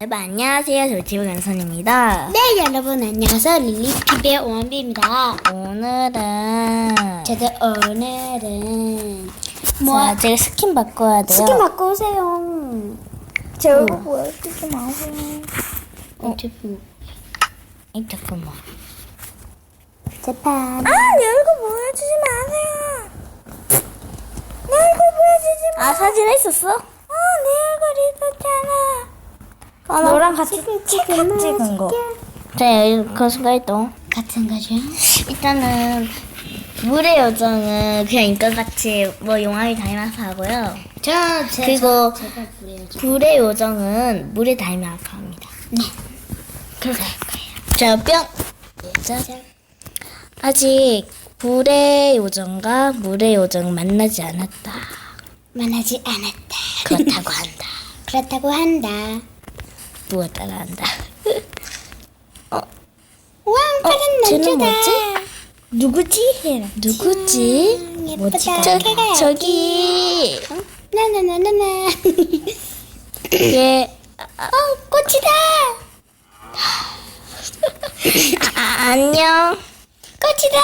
여러분 안녕하세요. 돌티브 강선입니다. 네 여러분 안녕하세요 릴리티비의 오원비입니다 오늘은 저도 오늘은 뭐 자, 제가 스킨 바꿔야 돼요. 스킨 바꿔 오세요 제 얼굴 보여주지 마세요 어? 이 잠깐만. 재판 아, 내 얼굴 보여주지 마세요. 내 얼굴 보여주지 마. 아, 사진 했었어? 어, 내 얼굴 있었잖아. 아, 너랑 같이 찍은, 찍은 거. 자, 여기 거스가이또 같은 거죠? 일단은 물의 요정은 그냥 인간같이 뭐 용암이 닮아서 하고요. 저 제, 그리고 제가 그래야죠 불의 요정은 물에 닮아서 합니다. 네 그렇게 할 거예요. 자, 뿅. 자, 아직 불의 요정과 물의 요정은 만나지 않았다. 만나지 않았다 그렇다고 한다. 그렇다고 한다 무엇따라 한다. 와 어, 파란 쟤는 남자다 뭐지? 누구지? 해라. 누구지? 음, 예쁘다. 뭐지? 걔가 저, 저기 나나나나나 얘 어 꽃이다 아, 안녕. 꽃이다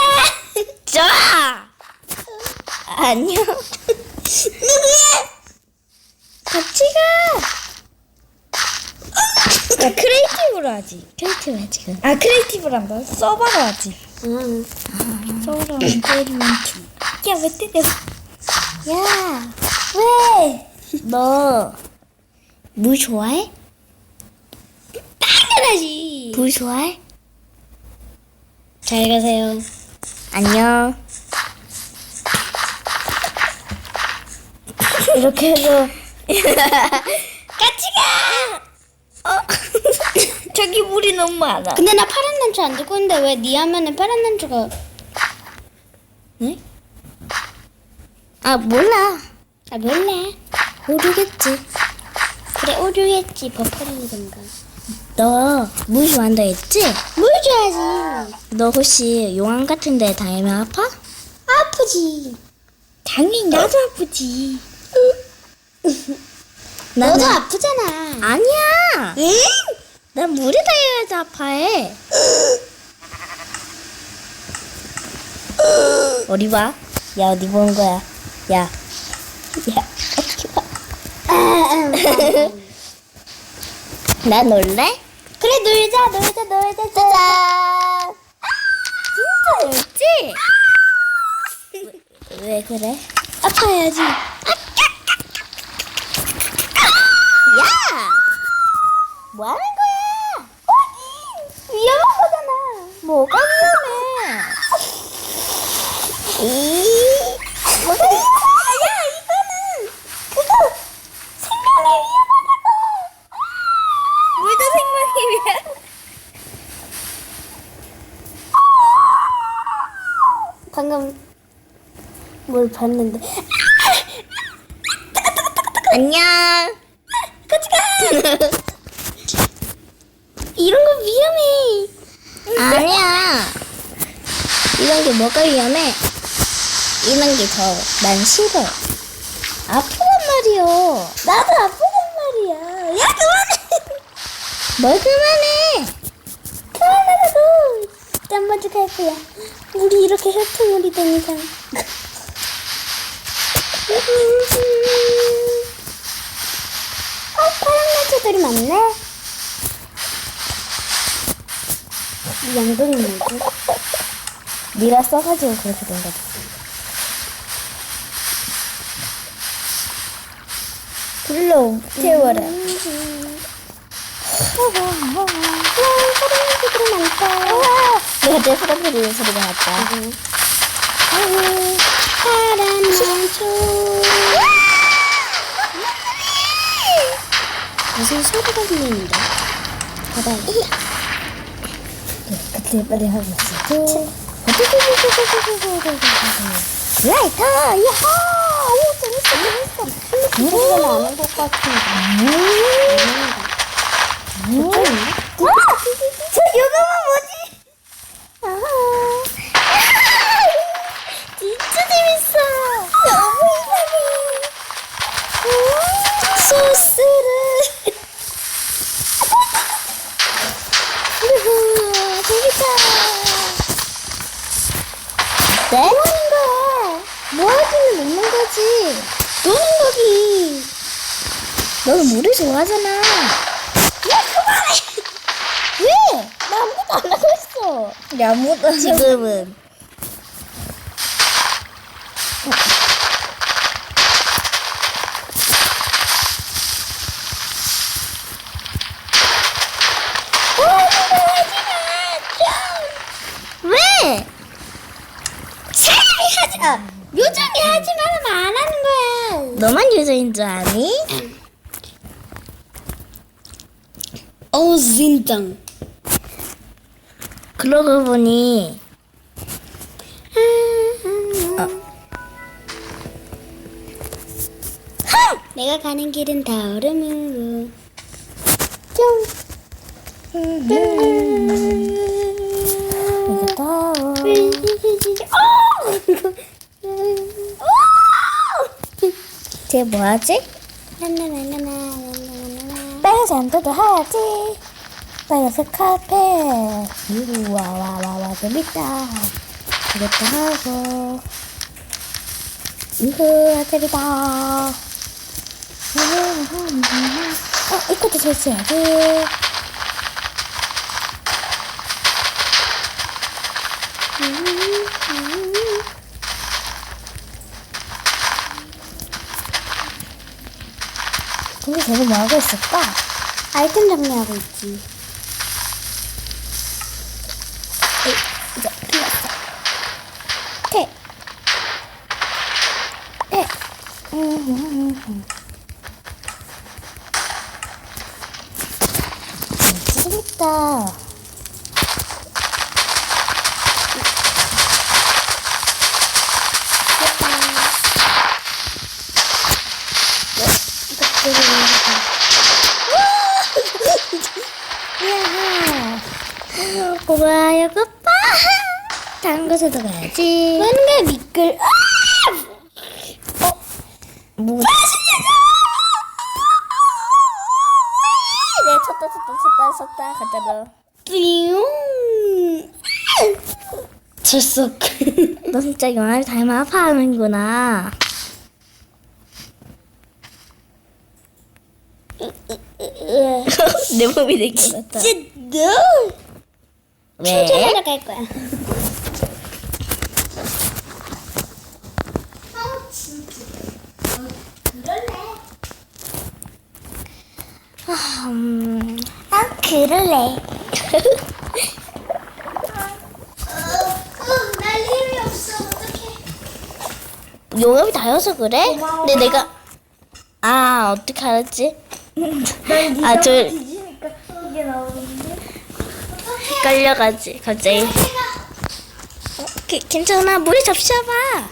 좋아. 안녕. 누구야 같이 가. 야 크리에이티브로 하지. 크리에이티브 해 지금. 아 크리에이티브로 한다. 서버로 하지. 응. 서버로 때리면 야왜 때려 야 왜? 너 물 좋아해? 당연하지 물 좋아해? 잘 가세요 안녕. 이렇게 해서 같이 가어 저기 물이 너무 많아. 근데 나 파란 난초 안 듣고 있는데 왜 네 화면에 파란 난초가 네? 아 몰라. 아 몰라 모르겠지. 그래 오류했지 버퍼링이던가 너물 좋아한다 했지? 물 줘야지 너 혹시 용암 같은 데 다니면 아파? 아프지 당연히 나도 아프지. 너도 아프잖아 아니야. 응? 난 물에 다녀야지 아파해. 어디 봐? 야 어디 보는 거야? 야. 야 어디 봐? 나 놀래? 그래 놀자 놀자 놀자 짜잔. 진짜 울지? 왜, 왜 그래? 아파야지 야! 뭐 하는 거야? 어디? 위험한 거잖아. 뭐가 위험해? 이 위험해? 야, 이거는 그거 생명에 위험하다고. 물도 생명이 위험. 방금 뭘 봤는데 안녕. 같이 가 이런 거 위험해 아니야. 이런 게 뭐가 위험해? 이런 게 더 난 싫어. 아프단 말이요. 나도 아프단 말이야 야 그만해 뭘 그만해. 그만하라고 난 먼저 갈 거야 우리 이렇게 협동물이 된 이상 어 파란 날초들이 많네 이 양동이 뭐지? 네가 써가지고 그렇게 된 거지. 불러 태워라. 내가 제 소리 들리는 소리가 났다. 파란 난초 무슨 소리가 들리는데? 봐봐 그때 빨리 하고 있어. 라이터! 야호 오 재밌어 재밌어. 재밌어 안한 것 같은데. 음. 저 요금은 뭐지? 진짜 재밌어. 너무 이상해 소스를 우후, 재밌다. 네? 뭐 하는 거야? 뭐 하기는 먹는 거지. 노는 거기. 너는 물을 좋아하잖아. 야, 그만해! 왜? 나 아무것도 안 하고 있어. 야, 묻어. 지금은. 왜? 사람이 하지, 아, 요정이 하지 말면 안 하는 거야. 너만 유저인 줄 아니? 어, 진짜. 그러고 보니 어. 내가 가는 길은 다. 이거 더워. 쟤 뭐하지? 나나나나나 빨간색 안도도 하지. 빨간색 카페. 우와 와 와 와 재밌다. 이것도 하고. 우후 재밌다. 어 이것도 설치해야지. 근데 쟤는 뭐하고 있을까? 아이템 정리하고 있지. 이제 틀렸어. 태. 태. 음. 재밌다. 고마워요, 오빠. 다른 곳에도 가야지. 뭔가 미끌. 아! 뭐? 네, 쳤다, 쳤다, 쳤다, 쳤다, 가자, 너. 띠용. 졌어. 너 진짜 영화를 닮아 아파하는구나. 내 몸이 되게 같다. 진짜 너. 왜? 충전하러 갈 거야. 음, 아, 그럴래. 날 힘이 없어. 어떡해. 용암이 닿아서 그래? 고마워. 근데 내가 아 어떻게 알았지? 아, 저 뒤지니까 이게 나오는데. 헷갈려가지 갑자기. 어, 기- 괜찮아 물에 접셔봐.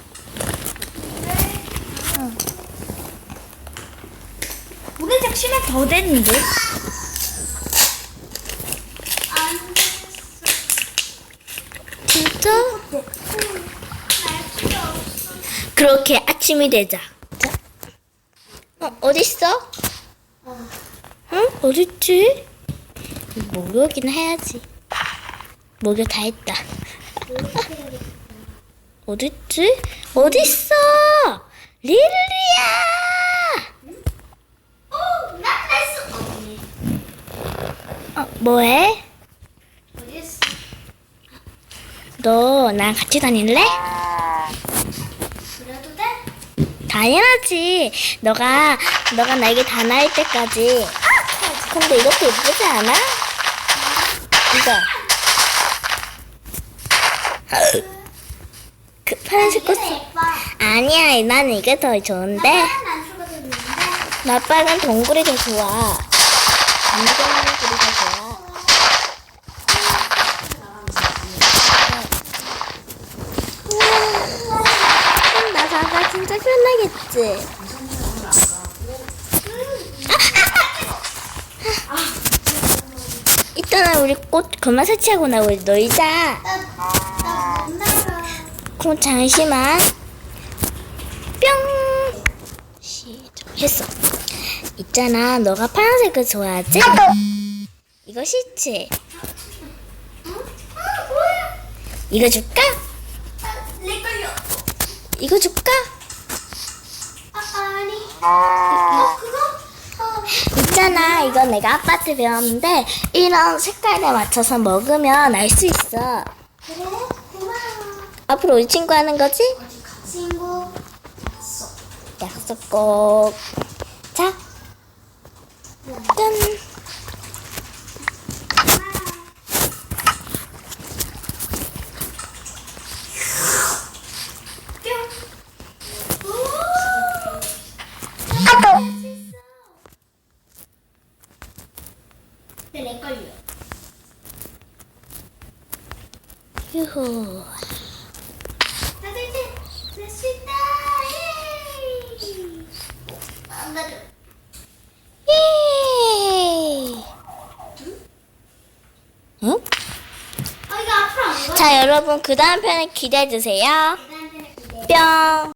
물에 적시면 더 되는데? 진짜? 그렇게 아침이 되자. 자. 어, 어딨어? 응? 어딨지? 목욕이나 해야지. 목욕 다 했다. 어딨지? 어딨어? 릴리야! 어, 나갈수 어, 뭐해? 어딨어? 너 나랑 같이 다닐래? 그래도 돼? 당연하지. 너가 너가 나에게 다 나을 때까지. 근데 이것도 예쁘지 않아? 이거. 그 파란색 꽃. 예뻐. 아니야, 난 이게 더 좋은데. 안. 나 빨간 동굴이 더 좋아. 동굴이 더 좋아. 음, 나 자가 진짜 편하겠지. 이따가 우리 꽃 그만 설치하고 나 우리 놀자. 그럼 잠시만. 뿅. 시작. 했어. 있잖아, 너가 파란색을 좋아하지? 이거 뭐야? 이거 줄까? 이거 줄까? 어? 어. 있잖아. 이건 내가 아빠한테 배웠는데 이런 색깔에 맞춰서 먹으면 알 수 있어. 그래? 앞으로 우리 친구 하는 거지? 친구. 약속 꼭. 자, 짠. 내 걸려. 유후. 나도 이제 될수 있다. 예. 예. 응? 어 이거 앞으로 안 가. 자, 여러분 그 다음 편을 기대해 주세요. 기대. 뿅.